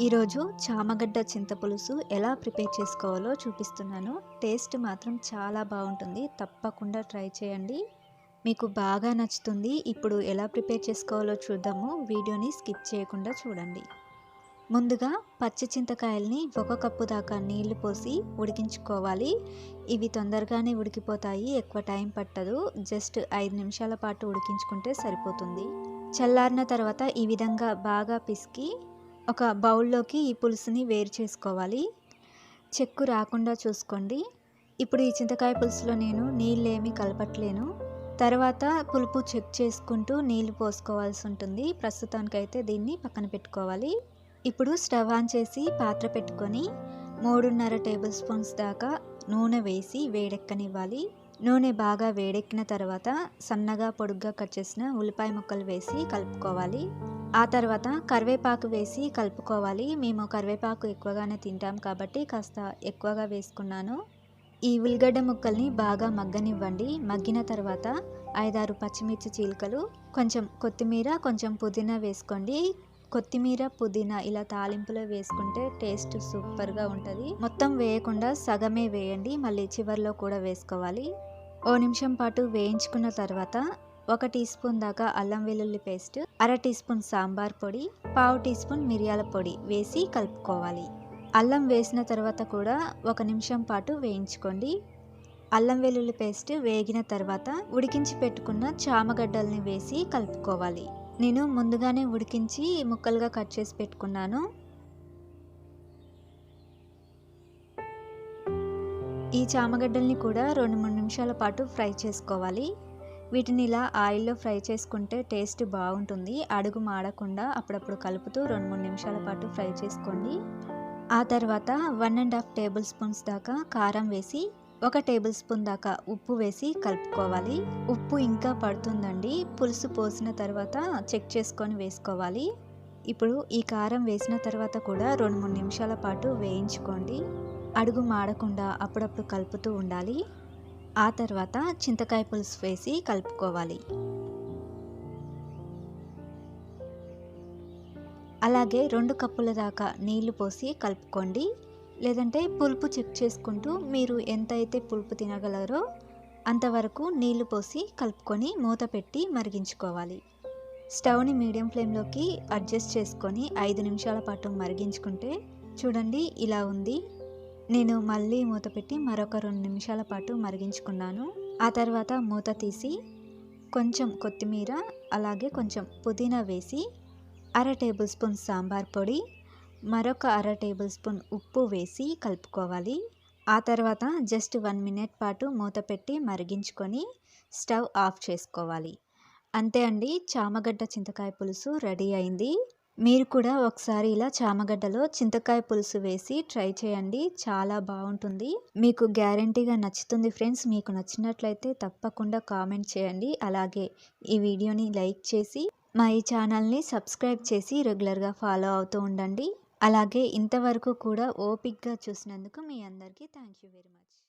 ఈరోజు చామగడ్డ చింతపులుసు ఎలా ప్రిపేర్ చేసుకోవాలో చూపిస్తున్నాను. టేస్ట్ మాత్రం చాలా బాగుంటుంది. తప్పకుండా ట్రై చేయండి. మీకు బాగా నచ్చుతుంది. ఇప్పుడు ఎలా ప్రిపేర్ చేసుకోవాలో చూద్దాము. వీడియోని స్కిప్ చేయకుండా చూడండి. ముందుగా పచ్చి చింతకాయల్ని ఒక కప్పు దాకా నీళ్ళు పోసి ఉడికించుకోవాలి. ఇవి తొందరగానే ఉడికిపోతాయి. ఎక్కువ టైం పట్టదు. జస్ట్ ఐదు నిమిషాల పాటు ఉడికించుకుంటే సరిపోతుంది. చల్లారిన తర్వాత ఈ విధంగా బాగా పిసికి ఒక బౌల్లోకి ఈ పులుసుని వేరు చేసుకోవాలి. చెక్కు రాకుండా చూసుకోండి. ఇప్పుడు ఈ చింతకాయ పులుసులో నేను నీళ్ళేమీ కలపట్లేను. తర్వాత పులుపు చెక్ చేసుకుంటూ నీళ్ళు పోసుకోవాల్సి ఉంటుంది. ప్రస్తుతానికైతే దీన్ని పక్కన పెట్టుకోవాలి. ఇప్పుడు స్టవ్ ఆన్ చేసి పాత్ర పెట్టుకొని మూడున్నర టేబుల్ స్పూన్స్ దాకా నూనె వేసి వేడెక్కనివ్వాలి. నూనె బాగా వేడెక్కిన తర్వాత సన్నగా పొడుగ్గా కట్ చేసిన ఉల్లిపాయ ముక్కలు వేసి కలుపుకోవాలి. ఆ తర్వాత కరివేపాకు వేసి కలుపుకోవాలి. మేము కరివేపాకు ఎక్కువగానే తింటాం కాబట్టి కాస్త ఎక్కువగా వేసుకున్నాను. ఈ ఉల్లిగడ్డ ముక్కల్ని బాగా మగ్గనివ్వండి. మగ్గిన తర్వాత ఐదారు పచ్చిమిర్చి చీలికలు కొంచెం కొత్తిమీర కొంచెం పుదీనా వేసుకోండి. కొత్తిమీర పుదీనా ఇలా తాలింపులో వేసుకుంటే టేస్ట్ సూపర్గా ఉంటుంది. మొత్తం వేయకుండా సగమే వేయండి. మళ్ళీ చివరిలో కూడా వేసుకోవాలి. ఓ నిమిషం పాటు వేయించుకున్న తర్వాత ఒక టీ స్పూన్ దాకా అల్లం వెల్లుల్లి పేస్ట్ అర టీ స్పూన్ సాంబార్ పొడి పావు టీ స్పూన్ మిరియాల పొడి వేసి కలుపుకోవాలి. అల్లం వేసిన తర్వాత కూడా ఒక నిమిషం పాటు వేయించుకోండి. అల్లం వెల్లుల్లి పేస్ట్ వేగిన తర్వాత ఉడికించి పెట్టుకున్న చామగడ్డల్ని వేసి కలుపుకోవాలి. నేను ముందుగానే ఉడికించి ముక్కలుగా కట్ చేసి పెట్టుకున్నాను. ఈ చామగడ్డల్ని కూడా రెండు మూడు నిమిషాల పాటు ఫ్రై చేసుకోవాలి. వీటిని ఇలా ఆయిల్లో ఫ్రై చేసుకుంటే టేస్ట్ బాగుంటుంది. అడుగు మాడకుండా అప్పుడప్పుడు కలుపుతూ రెండు మూడు నిమిషాల పాటు ఫ్రై చేసుకోండి. ఆ తర్వాత one and half table spoons దాకా కారం వేసి ఒక టేబుల్ స్పూన్ దాకా ఉప్పు వేసి కలుపుకోవాలి. ఉప్పు ఇంకా పడుతుందండి. పులుసు పోసిన తర్వాత చెక్ చేసుకొని వేసుకోవాలి. ఇప్పుడు ఈ కారం వేసిన తర్వాత కూడా రెండు మూడు నిమిషాల పాటు వేయించుకోండి. అడుగు మాడకుండా అప్పుడప్పుడు కలుపుతూ ఉండాలి. ఆ తర్వాత చింతకాయ పులుసు వేసి కలుపుకోవాలి. అలాగే రెండు కప్పుల దాకా నీళ్ళు పోసి కలుపుకోండి. లేదంటే పులుపు చెక్ చేసుకుంటూ మీరు ఎంత అయితే పులుపు తినగలరో అంతవరకు నీళ్ళు పోసి కలుపుకొని మూత పెట్టి మరిగించుకోవాలి. స్టవ్ని మీడియం ఫ్లేమ్లోకి అడ్జస్ట్ చేసుకొని ఐదు నిమిషాల పాటు మరిగించుకుంటే చూడండి ఇలా ఉంది. నేను మళ్ళీ మూత పెట్టి మరొక రెండు నిమిషాల పాటు మరిగించుకున్నాను. ఆ తర్వాత మూత తీసి కొంచెం కొత్తిమీర అలాగే కొంచెం పుదీనా వేసి అర టేబుల్ స్పూన్ సాంబార్ పొడి మరొక అర టేబుల్ స్పూన్ ఉప్పు వేసి కలుపుకోవాలి. ఆ తర్వాత జస్ట్ వన్ మినిట్ పాటు మూత పెట్టి మరిగించుకొని స్టవ్ ఆఫ్ చేసుకోవాలి. అంతే అండి చామగడ్డ చింతకాయ పులుసు రెడీ అయింది. మీరు కూడా ఒకసారి ఇలా చామగడ్డలో చింతకాయ పులుసు వేసి ట్రై చేయండి. చాలా బాగుంటుంది. మీకు గ్యారంటీగా నచ్చుతుంది ఫ్రెండ్స్. మీకు నచ్చినట్లయితే తప్పకుండా కామెంట్ చేయండి. అలాగే ఈ వీడియోని లైక్ చేసి మా ఈ ఛానల్ని సబ్స్క్రైబ్ చేసి రెగ్యులర్గా ఫాలో అవుతూ ఉండండి. అలాగే ఇంతవరకు కూడా ఓపిక్గా చూసినందుకు మీ అందరికీ థ్యాంక్ యూ వెరీ మచ్.